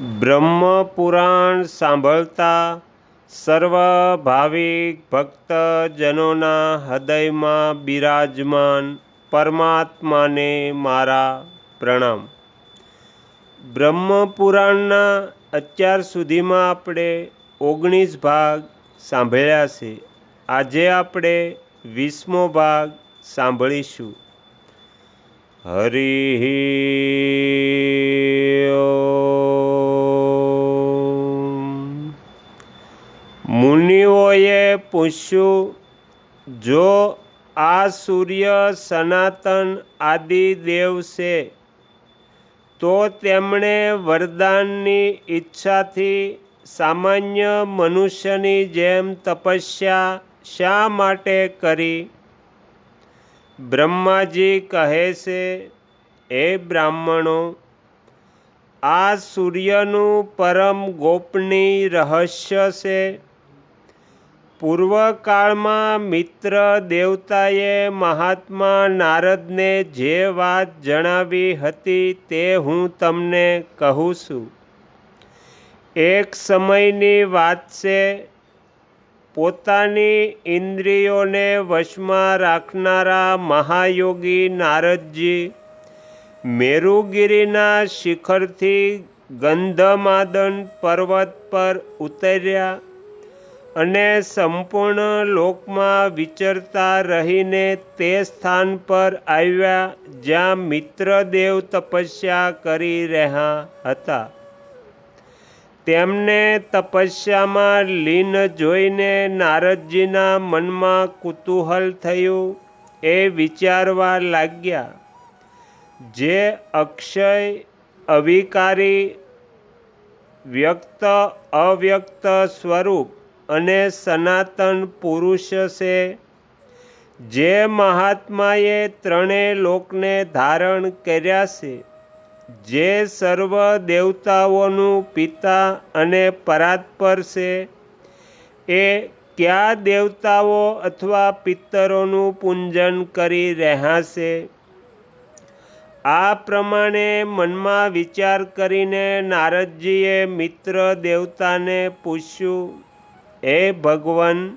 બ્રહ્મપુરાણ સાંભળતા સર્વ ભાવિક ભક્તજનોના હૃદયમાં બિરાજમાન પરમાત્માને મારા પ્રણામ. બ્રહ્મપુરાણના અત્યાર સુધીમાં આપણે ઓગણીસ ભાગ સાંભળ્યા છે. આજે આપણે વીસમો ભાગ સાંભળીશું. હરિ પૂછ્યું, જો આ સૂર્ય સનાતન આદિ દેવ છે, તો તેમણે વરદાનની ઈચ્છાથી સામાન્ય મનુષ્યની જેમ તપસ્યા શા માટે કરી? બ્રહ્માજી કહે છે, હે બ્રાહ્મણો, આ સૂર્યનું પરમ ગોપનીય રહસ્ય છે. પૂર્વકાળમાં મિત્ર દેવતાએ મહાત્મા નારદને જે વાત જણાવી હતી તે હું તમને કહું છું. એક સમયની વાત છે, પોતાની ઇન્દ્રિયોને વશમાં રાખનારા મહાયોગી નારદજી મેરુગીરીના શિખરથી ગંધમાદન પર્વત પર ઉતર્યા. અને સંપૂર્ણ લોકમાં વિચરતા રહીને તે સ્થાન પર આવ્યા જ્યાં મિત્રદેવ તપસ્યા કરી રહ્યા હતા. તેમને તપસ્યામાં લીન જોઈને નારદજીના મનમાં કુતૂહલ થયું, એ વિચારવા લાગ્યા, જે અક્ષય અવિકારી, વ્યક્ત અવ્યક્ત સ્વરૂપ અને સનાતન પુરુષ છે. જે મહાત્માએ ત્રણેય લોકને ધારણ કર્યા છે. જે સર્વ દેવતાઓનું પિતા અને પરાત્પર છે. એ કયા દેવતાઓ અથવા પિત્તરોનું પૂજન કરી રહ્યા છે? આ પ્રમાણે મનમાં વિચાર કરીને નારદજીએ મિત્ર દેવતાને પૂછ્યું હે ભગવાન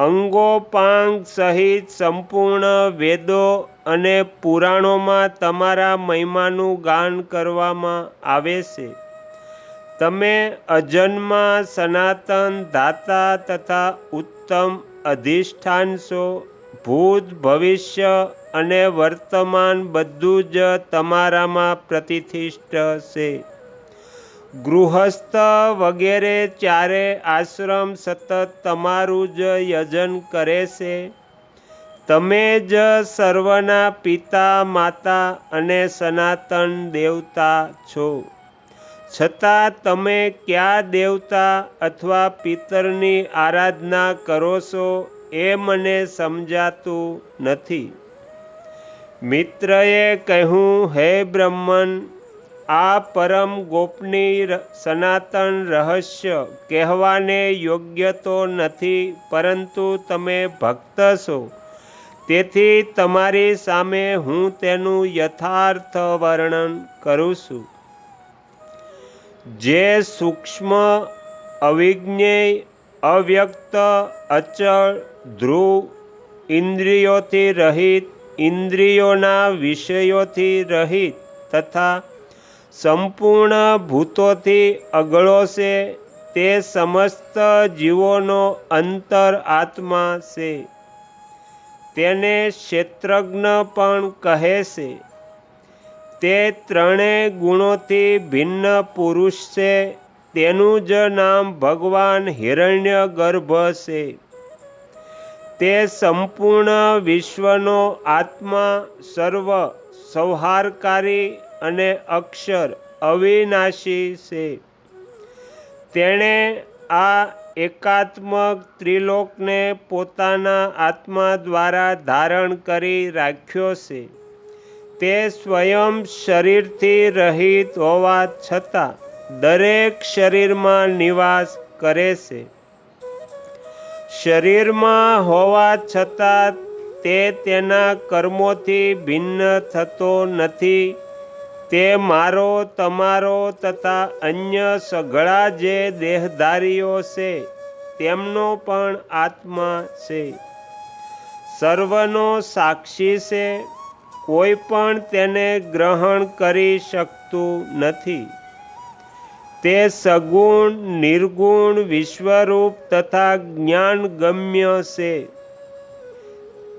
અંગોપાંગ સહિત સંપૂર્ણ વેદો અને પુરાણોમાં તમારા મહિમાનું ગાન કરવામાં આવે છે. તમે અજન્મા, સનાતન, દાતા તથા ઉત્તમ અધિષ્ઠાન છો. ભૂત, ભવિષ્ય અને વર્તમાન બધું જ તમારામાં પ્રતિષ્ઠિત છે. ગૃહસ્થ વગેરે ચારે આશ્રમ સતત તમારું જ યજન કરે છે. તમે જ સર્વના પિતા, માતા અને સનાતન દેવતા છો. છતાં તમે કયા દેવતા અથવા પિતરની આરાધના કરો છો એ મને સમજાતું નથી. મિત્રએ કહ્યું, હે બ્રહ્મન આ પરમ ગોપનીય સનાતન રહસ્ય કહેવાને યોગ્ય તો નથી, પરંતુ તમે ભક્ત છો. તેથી તમારી સામે હું તેનું યથાર્થ વર્ણન કરું છું. જે સૂક્ષ્મ, અવિજ્ઞેય, અવ્યક્ત, અચળ, ધ્રુવ, ઇન્દ્રિયોથી રહિત, ઇન્દ્રિયોના વિષયોથી રહિત તથા સંપૂર્ણ ભૂતોથી અગળો છે, તે સમસ્ત જીવોનો અંતર આત્મા છે. તેને ક્ષેત્રજ્ઞ પણ કહે છે. તે ત્રણેય ગુણોથી ભિન્ન પુરુષ છે, તેનું જ નામ ભગવાન હિરણ્ય ગર્ભ છે. તે સંપૂર્ણ વિશ્વનો આત્મા, સર્વ સંહારકારી અને અક્ષર અવિનાશી છે. તેણે આ એકાત્મક ત્રિલોકને પોતાના આત્મા દ્વારા ધારણ કરી રાખ્યો છે. તે સ્વયં શરીરથી રહિત હોવા છતાં દરેક શરીરમાં નિવાસ કરે છે. શરીરમાં હોવા છતાં તે તેના કર્મોથી ભિન્ન થતો નથી. તે મારો, તમારો તથા અન્ય સઘળા જે દેહધારીઓ છે, તેમનો પણ આત્મા છે. સર્વનો સાક્ષી છે, કોઈ પણ તેને ગ્રહણ કરી શકતું નથી. તે સગુણ, નિર્ગુણ, વિશ્વરૂપ તથા જ્ઞાનગમ્ય છે.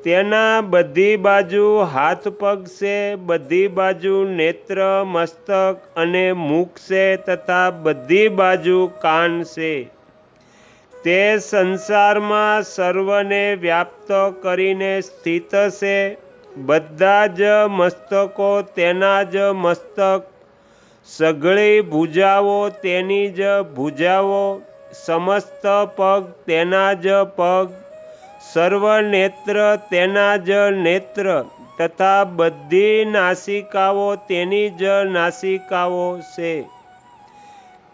તેના બધી બાજુ હાથ પગ છે, બધી બાજુ નેત્ર, મસ્તક અને મુખ છે તથા બધી બાજુ કાન છે. તે સંસારમાં સર્વને વ્યાપ્ત કરીને સ્થિત છે. બધા જ મસ્તકો તેના જ મસ્તક. સઘળી ભૂજાઓ તેની જ ભૂજાઓ. સમસ્ત પગ તેના જ પગ. સર્વ નેત્ર તેના જ નેત્ર તથા બધી નાસિકાઓ તેની જ નાસિકાઓ છે.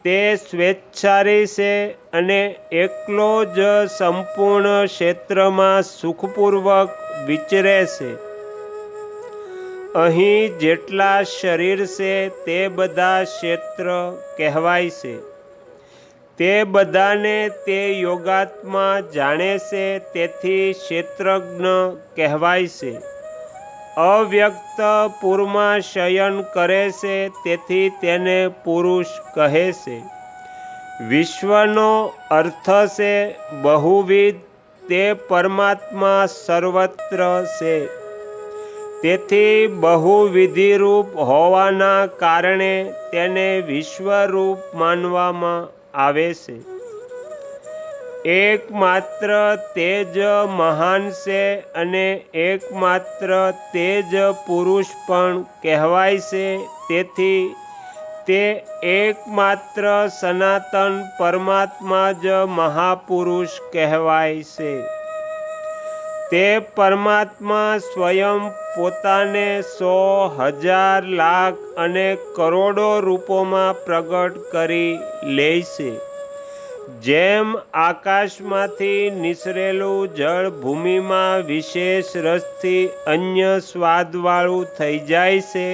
તે સ્વેચ્છારી છે અને એકલો જ સંપૂર્ણ ક્ષેત્રમાં સુખપૂર્વક વિચરે છે. અહીં જેટલા શરીર છે તે બધા ક્ષેત્ર કહેવાય છે. તે બધાને તે યોગાત્મા જાણે છે, તેથી ક્ષેત્રજ્ઞ કહેવાય છે. અવ્યક્ત પૂરમાં શયન કરે છે, તેથી તેને પુરુષ કહે છે. વિશ્વનો અર્થ છે, બહુવિધ તે પરમાત્મા સર્વત્ર છે. તેથી બહુવિધિરૂપ હોવાના કારણે તેને વિશ્વરૂપ માનવામાં આવે છે. એકમાત્ર તે જ મહાન છે અને એકમાત્ર તે જ પુરુષ પણ કહેવાય છે. તેથી તે એકમાત્ર સનાતન પરમાત્મા જ મહાપુરુષ કહેવાય છે. તે પરમાત્મા સ્વયં પોતાને સો હજાર લાખ અને કરોડો રૂપોમાં પ્રગટ કરી લે છે. જેમ આકાશમાંથી નિસરેલું જળ ભૂમિમાં વિશેષ રસથી અન્ય સ્વાદવાળું થઈ જાય છે,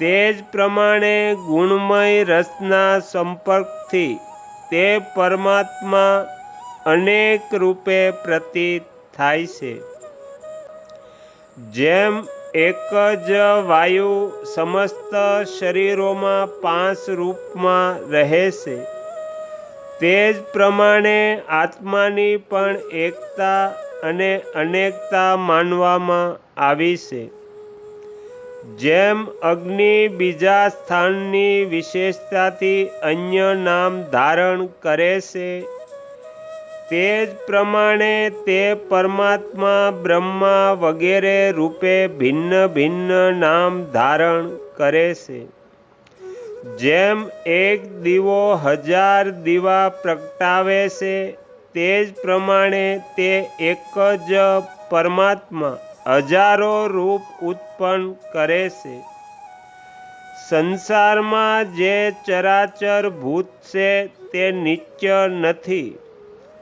તે જ પ્રમાણે ગુણમય રસના સંપર્કથી તે પરમાત્મા અનેક રૂપે પ્રતીત થાય છે. જેમ એક જ વાયુ સમસ્ત શરીરોમાં પાંચ રૂપમાં રહે છે, તે જ પ્રમાણે આત્માની પણ એકતા અને અનેકતા માનવામાં આવી છે. જેમ અગ્નિ બીજા સ્થાનની વિશેષતાથી અન્ય નામ ધારણ કરે છે તે જ પ્રમાણે તે પરમાત્મા બ્રહ્મા વગેરે રૂપે ભિન્ન ભિન્ન નામ ધારણ કરે છે. જેમ એક દીવો હજાર દીવા પ્રગટાવે છે, તે જ પ્રમાણે તે એક જ પરમાત્મા હજારો રૂપ ઉત્પન્ન કરે છે. સંસારમાં જે ચરાચર ભૂત છે, તે નિત્ય નથી.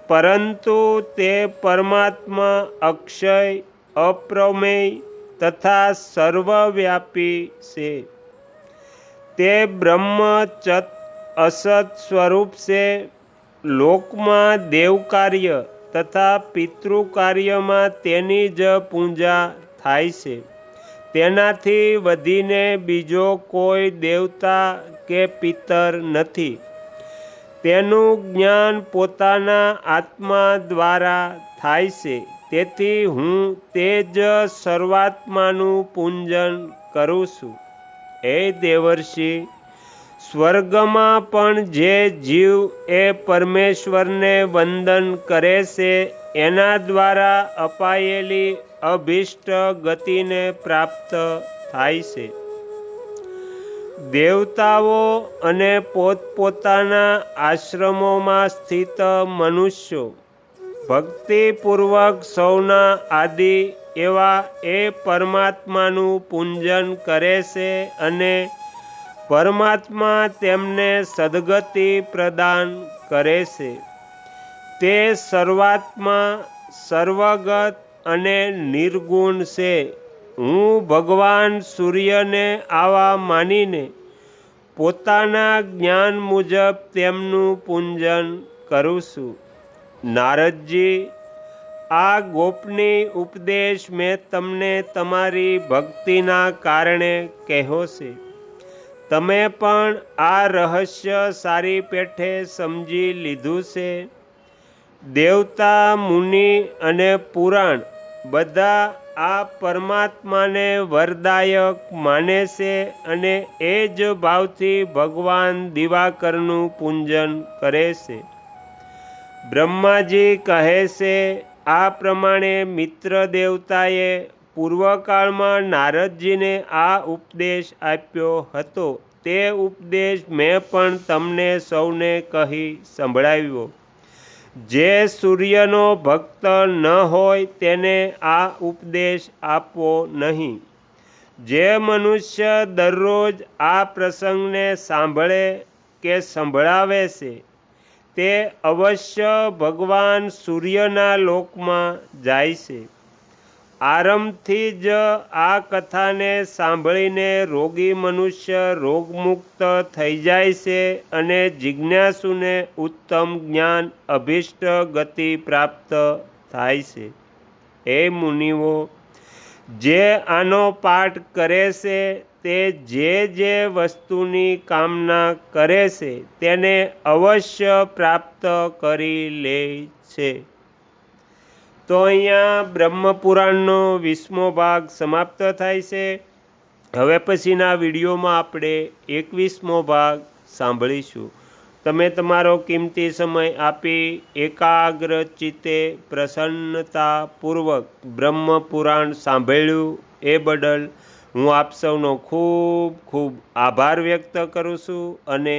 પરંતુ તે પરમાત્મા અક્ષય, અપ્રમેય તથા સર્વવ્યાપી છે. તે બ્રહ્મ ચત અસત સ્વરૂપ છે. લોકમાં દેવકાર્ય તથા પિતૃકાર્યમાં તેની જ પૂજા થાય છે. તેનાથી વધીને બીજો કોઈ દેવતા કે પિતર નથી. તેનું જ્ઞાન પોતાના આત્મા દ્વારા થાય છે. તેથી હું તે જ સર્વાત્માનું પૂંજન કરું છું. એ દેવર્ષિ, સ્વર્ગમાં પણ જે જીવ એ પરમેશ્વરને વંદન કરે છે, એના દ્વારા અપાયેલી અભિષ્ટ ગતિને પ્રાપ્ત થાય છે. દેવતાઓ અને પોતપોતાના આશ્રમોમાં સ્થિત મનુષ્યો. ભક્તિપૂર્વક સૌના આદિ એવા એ પરમાત્માનું પૂંજન કરે છે અને પરમાત્મા તેમને સદગતિ પ્રદાન કરે છે. તે સર્વાત્મા સર્વગત અને નિર્ગુણ છે. હું ભગવાન સૂર્યને આવા માનીને પોતાના જ્ઞાન મુજબ તેમનું પૂજન કરું છું. નારદજી, આ ગોપની ઉપદેશ મેં તમને તમારી ભક્તિના કારણે કહ્યો છે. તમે પણ આ રહસ્ય સારી પેઠે સમજી લીધું છે. દેવતા, મુનિ અને પુરાણ બધા આ પરમાત્માને વરદાયક માને છે અને એ જ ભાવથી ભગવાન દિવાકરનું પૂજન કરે છે. બ્રહ્માજી કહે છે, આ પ્રમાણે મિત્ર દેવતાએ પૂર્વકાળમાં નારદજીને આ ઉપદેશ આપ્યો હતો. તે ઉપદેશ મેં પણ તમને સૌને કહી સંભળાવ્યો. જે સૂર્યનો ભક્ત ન હોય તેને આ ઉપદેશ આપવો નહીં. જે મનુષ્ય દરરોજ આ પ્રસંગને સાંભળે કે સંભળાવે છે, તે અવશ્ય ભગવાન સૂર્યના લોકમાં જાય છે. આરંભથી જ આ કથાને સાંભળીને રોગી મનુષ્ય રોગમુક્ત થઈ જાય છે અને જિજ્ઞાસુને ઉત્તમ જ્ઞાન, અભિષ્ટ ગતિ પ્રાપ્ત થાય છે. હે મુનિઓ, જે આનો પાઠ કરે છે તે જે જે વસ્તુની કામના કરે છે તેને અવશ્ય પ્રાપ્ત કરી લે છે. તો અહીંયા બ્રહ્મપુરાણનો વીસમો ભાગ સમાપ્ત થાય છે. હવે પછીના વિડીયોમાં આપણે એકવીસમો ભાગ સાંભળીશું. તમે તમારો કિંમતી સમય આપી એકાગ્ર ચિત્તે પ્રસન્નતાપૂર્વક બ્રહ્મપુરાણ સાંભળ્યું એ બદલ હું આપ સૌનો ખૂબ ખૂબ આભાર વ્યક્ત કરું છું અને